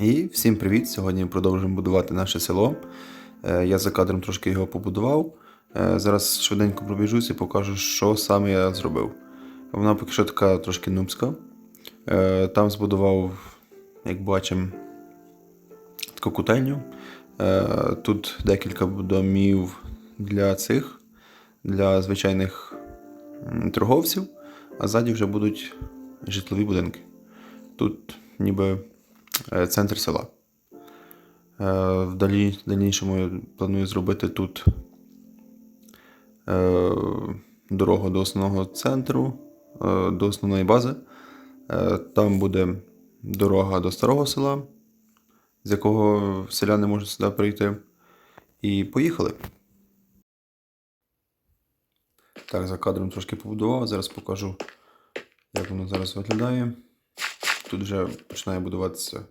І всім привіт! Сьогодні продовжуємо будувати наше село. Е, Я за кадром трошки його побудував. Е, Зараз швиденько пробіжусь і покажу, що саме я зробив. Вона поки що така трошки нубська. Е, Там збудував, як бачимо, таку котельню. Е, Тут декілька домів для цих, для звичайних торговців, а ззаді вже будуть житлові будинки. Тут ніби центр села. Е, В дальнішому я планую зробити тут е, дорогу до основного центру, е, до основної бази. Е, Там буде дорога до старого села, з якого селяни можуть сюди прийти. І поїхали. Так, за кадром трошки побудував. Зараз покажу, як воно зараз виглядає. Тут вже починає будуватися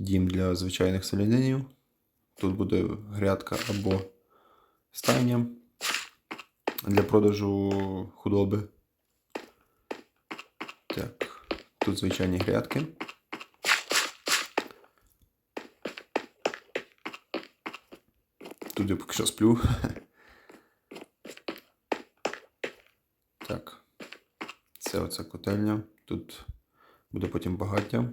дім для звичайних селянинів. Тут буде грядка або стайня для продажу худоби. Так, тут звичайні грядки. Тут я поки що сплю. Так. Це оця котельня. Тут буде потім багаття. Е,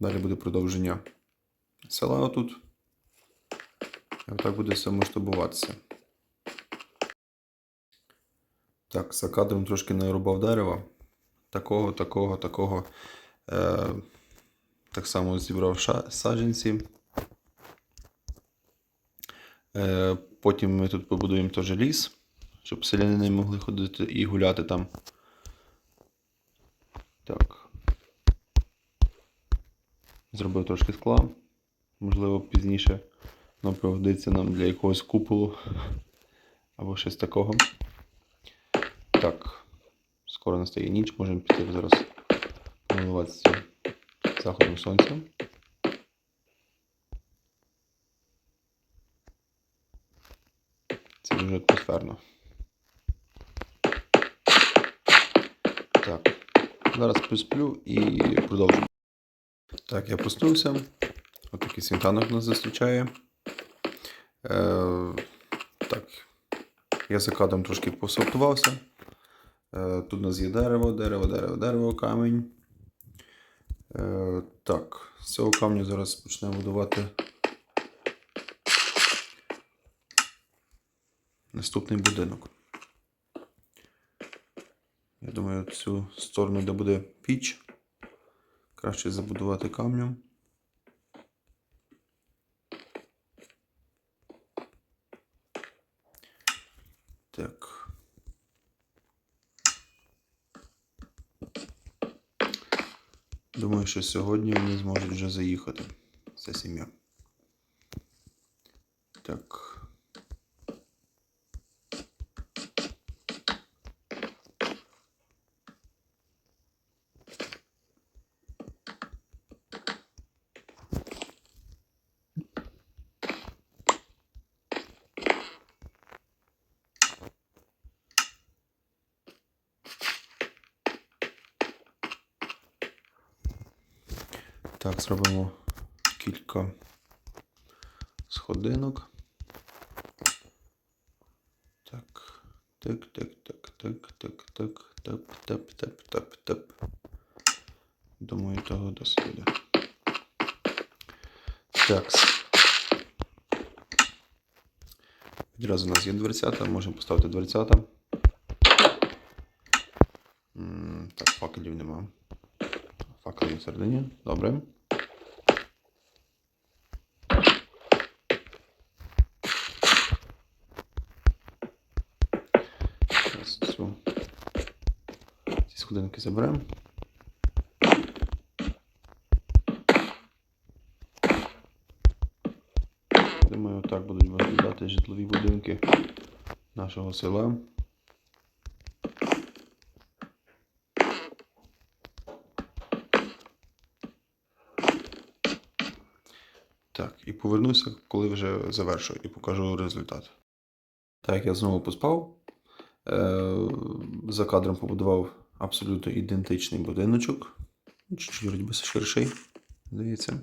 Далі буде продовження села отут. І отак буде все масштабуватися. Так, за кадром трошки нарубав дерева. Такого, такого, такого. Е, так само зібрав саджанці. Е, потім ми тут побудуємо теж ліс, щоб селяни не могли ходити і гуляти там. Так. Зробив трошки скла. Можливо, пізніше воно пригодиться нам для якогось куполу або щось такого. Так. Скоро настає ніч, можемо піти зараз помилуватися заходом сонця. Це дуже атмосферно. Так. Зараз посплю і продовжимо. Так, я проснувся. Отакий світанок нас зустрічає. Е, так. Я за кадром трошки посортувався. Е, тут у нас є дерево, дерево, дерево, дерево, камінь. Е, так, з цього камню зараз почнемо будувати наступний будинок. Я думаю, цю сторону, де буде піч, краще забудувати камнем. Так. Думаю, що сьогодні вони зможуть вже заїхати. Ця сім'я. Так. Так, зробимо кілька сходинок. Так. Так, так, так, так, так, так, тап, тап, тап, тап, тап. Думаю, того досить. Так. Відразу у нас є дверцята, можемо поставити дверцята. Так, факелів нема. Всередині. Добре. Зараз цю ці сходинки заберемо. Думаю, так будуть виглядати житлові будинки нашого села. Так, і повернуся, коли вже завершу, і покажу результат. Так, я знову поспав. Е, за кадром побудував абсолютно ідентичний будиночок. Чуть-чуть вроді ширший, здається.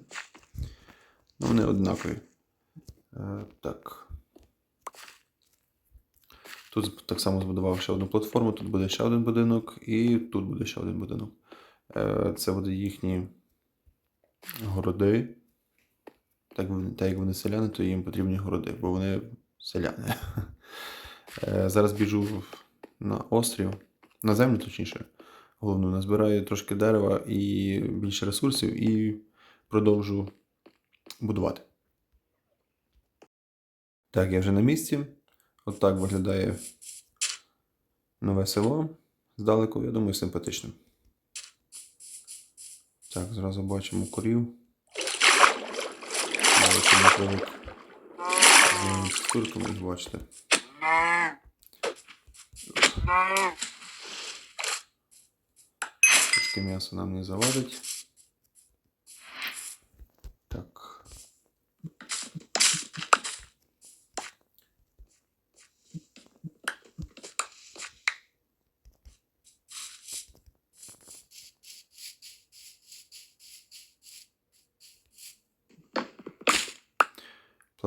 Ну, вони однакові. Е, так. Тут так само збудував ще одну платформу, тут буде ще один будинок, і тут буде ще один будинок. Е, це буде їхні городи. Так, так як вони селяни, то їм потрібні городи, бо вони селяни. Е, Зараз біжу на острів, на землю, точніше, головну, назбираю трошки дерева і більше ресурсів і продовжу будувати. Так, я вже на місці. От виглядає нове село. Здалеку, я думаю, симпатичним. Так, зразу бачимо корів. Давайте не привик з текстурками їх бачите. Трошки м'яса нам не завадить.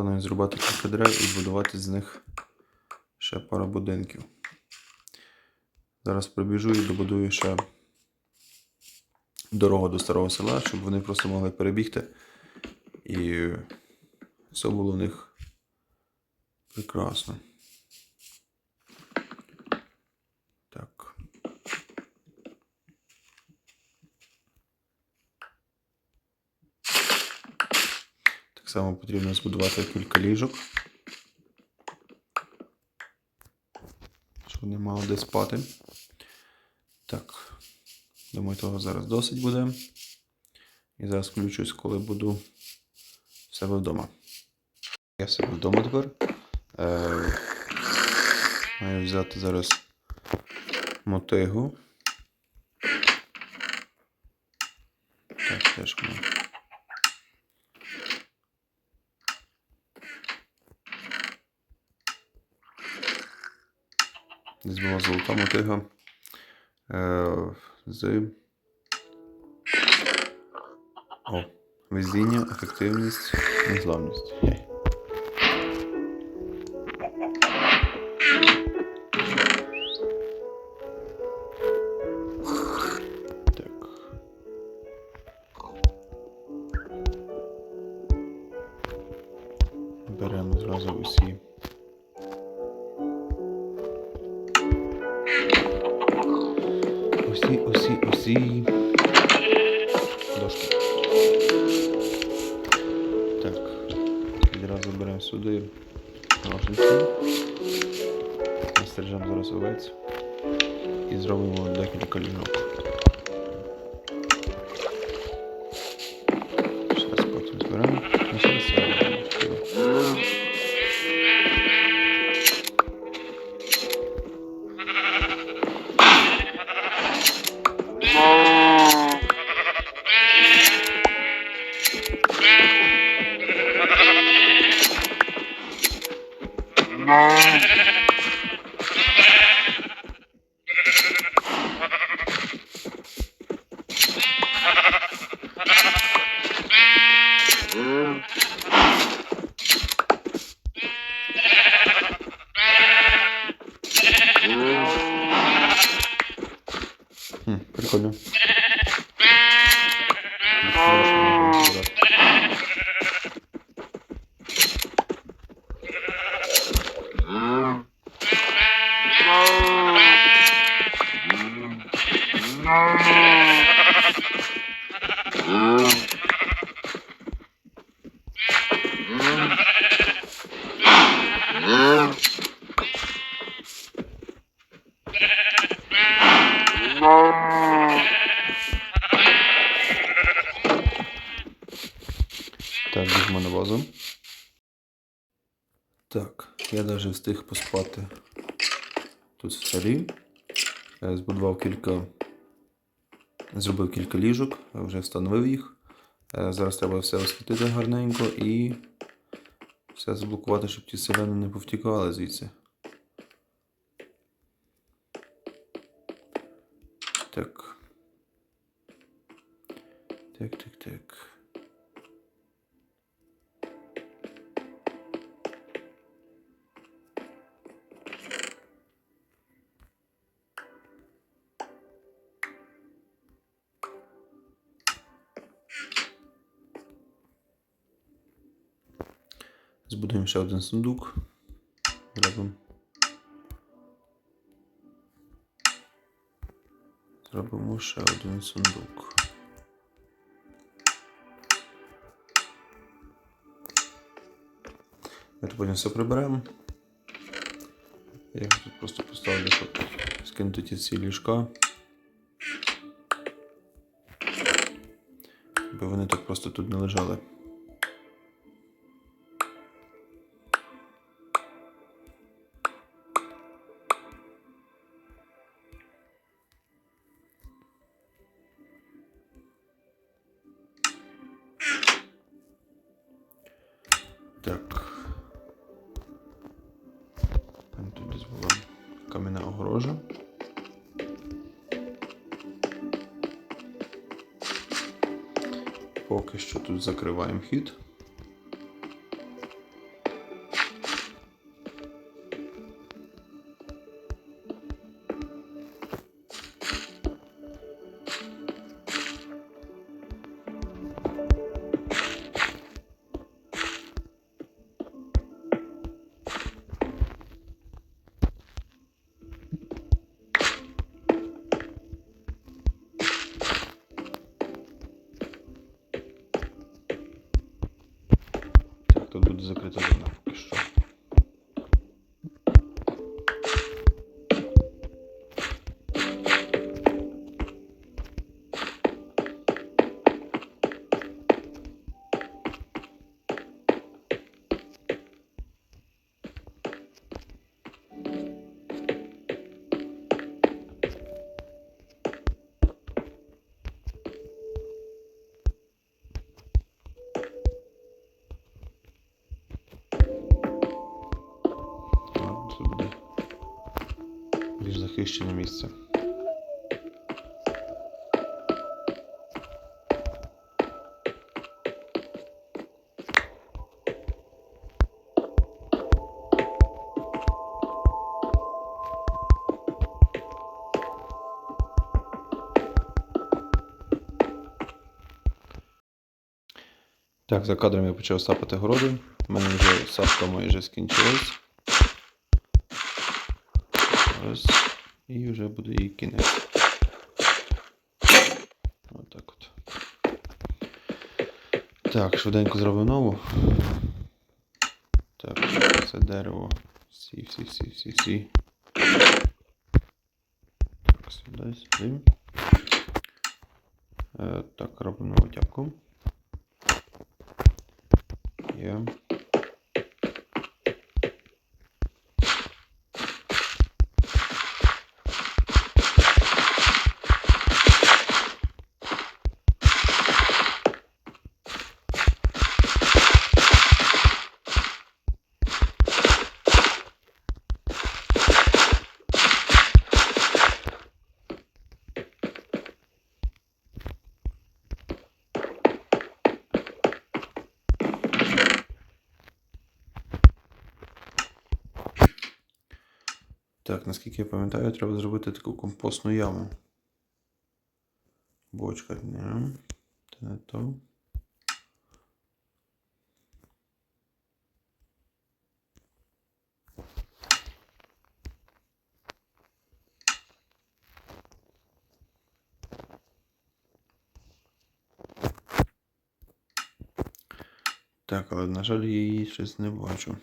Планую зрубати кілька дерев і збудувати з них ще пару будинків. Зараз прибіжу і добудую ще дорогу до старого села, щоб вони просто могли перебігти. І все було у них прекрасно. Так. Так само потрібно збудувати кілька ліжок. Щоб вони мали де спати. Так. Думаю, того зараз досить буде. І зараз включусь, коли буду в себе вдома. Я в себе вдома тепер. Е, маю взяти зараз мотигу. Так, теж воно. Була золота мотига. Е, з О, везіння, ефективність, незламність. Усі, усі, усі. Дошки. Так. Відразу беремо сюди ножниці. Настережемо зараз овець. І зробимо декілька лінок. No. Встиг тут. Е, Збудував кілька. Зробив кілька ліжок, вже встановив їх. Е, Зараз треба все освітити гарненько і все заблокувати, щоб ті селяни не повтікали звідси. Так. Так, так, так. Збудуємо ще один сундук. Зробимо. Зробимо ще один сундук. Ми тут потім все приберемо. Я тут просто поставлю, щоб скинути ці ліжка. Бо вони так просто тут не лежали. Так. Там тут десь була кам'яна огорожа. Поки що тут закриваємо хід. Захищене місце. Так, за кадром я почав сапати городи. У мене вже сапка майже скінчилась. Зараз. І вже буде її кінець. Отак от. Так, швиденько зробимо нову. Так, це дерево. Всі, всі, всі, всі, всі. Так, сюди, сюди. Е, так, робимо нову тяпку. Є. Так, наскільки я пам'ятаю, треба зробити таку компостну яму. Бочка, не. Це не то. Так, але, на жаль, я її щось не бачу.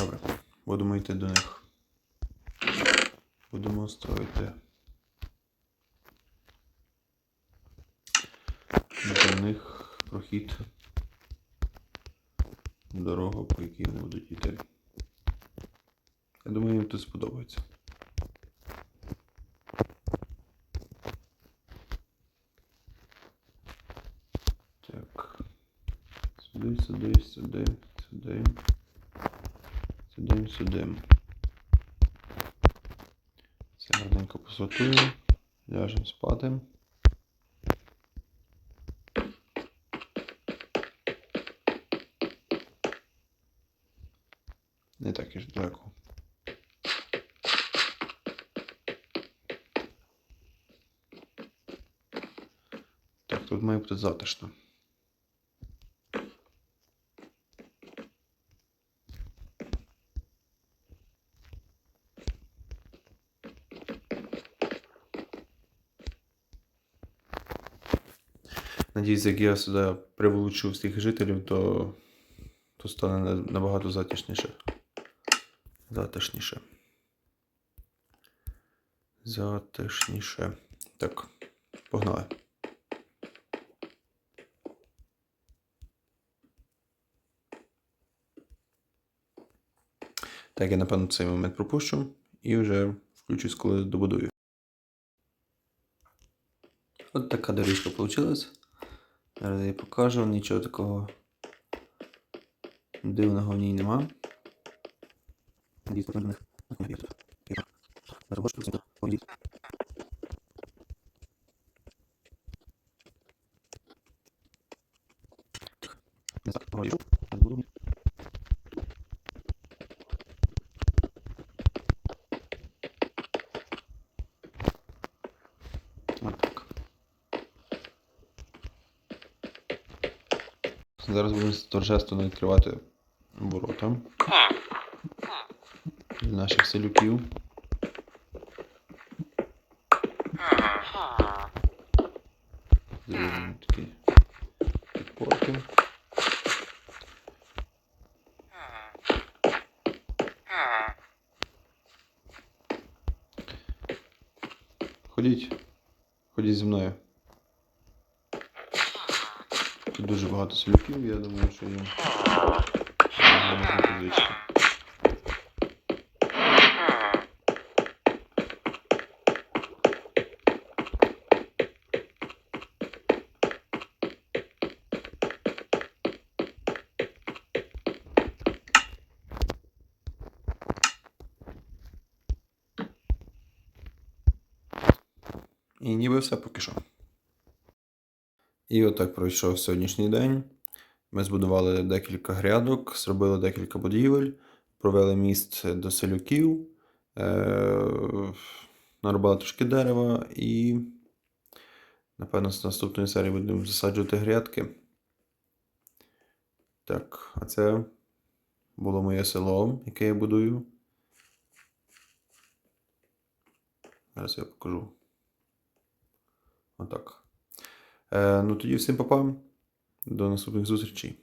Добре, будемо до них. Будемо строїти до них прохід. Дорога, по якій вони будуть йти. Я думаю, їм тут сподобається. Сюди, сюди, сюди, сюди. Сюди. Все гарненько посортуємо. Ляжемо спати. Не так і ж далеко. Так, тут має бути затишно. Надіюсь, як я сюди приволочу всіх жителів, то, то стане набагато затишніше. Затишніше. Затишніше. Так, погнали. Так, я напевно цей момент пропущу і вже включусь, коли добудую. От така доріжка вийшла. Зараз я покажу, нічого такого дивного в ній нема. Дійсно, них. От так. Зараз будемо торжественно відкривати ворота для наших селюків. Зробимо такі підпорки. Ходіть, ходіть зі мною. Тут дуже багато селюків, я думаю, що їм звички. І ніби все поки що. І отак пройшов сьогоднішній день. Ми збудували декілька грядок, зробили декілька будівель, провели міст до селюків, е- нарубали трошки дерева і, напевно, з наступної серії будемо засаджувати грядки. Так, а це було моє село, яке я будую. Зараз я покажу. Отак. Е, ну тоді всім па-па. До наступних зустрічей.